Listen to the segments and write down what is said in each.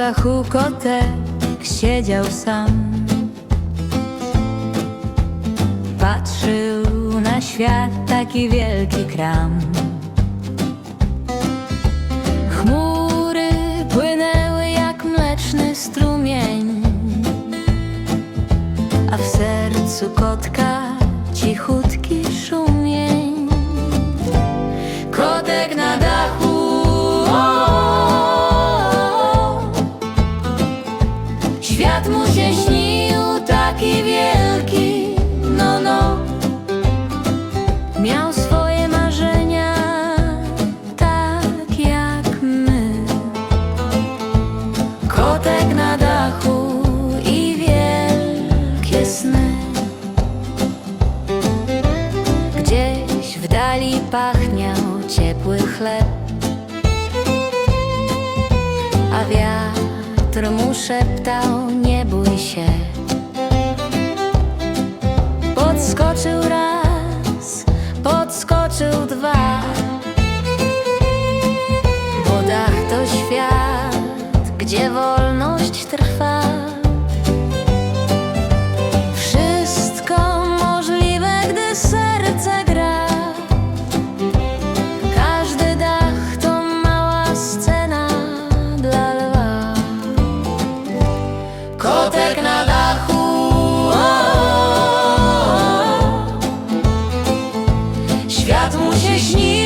dachu kotek siedział sam. Patrzył na świat taki wielki kram. Chmury płynęły jak mleczny strumień A w sercu kotka cichutki szumień ciepły chleb. A wiatr mu szeptał nie bój się. Podskoczył raz, podskoczył dwa. Bo dach to świat, gdzie wolność trwa Kotek na dachu. O, Świat mu się śnił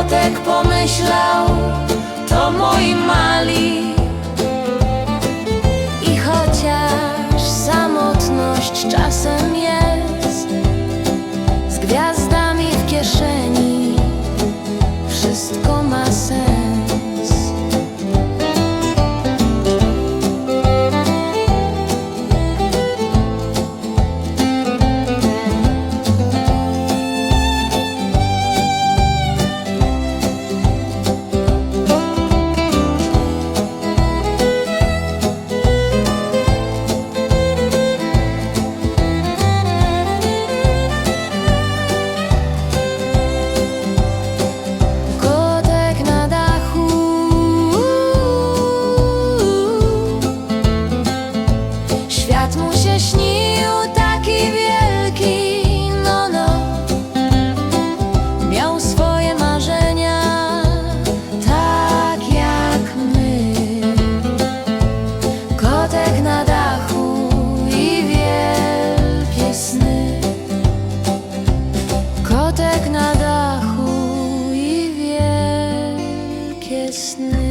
Kotek pomyślał, to moi mali listening.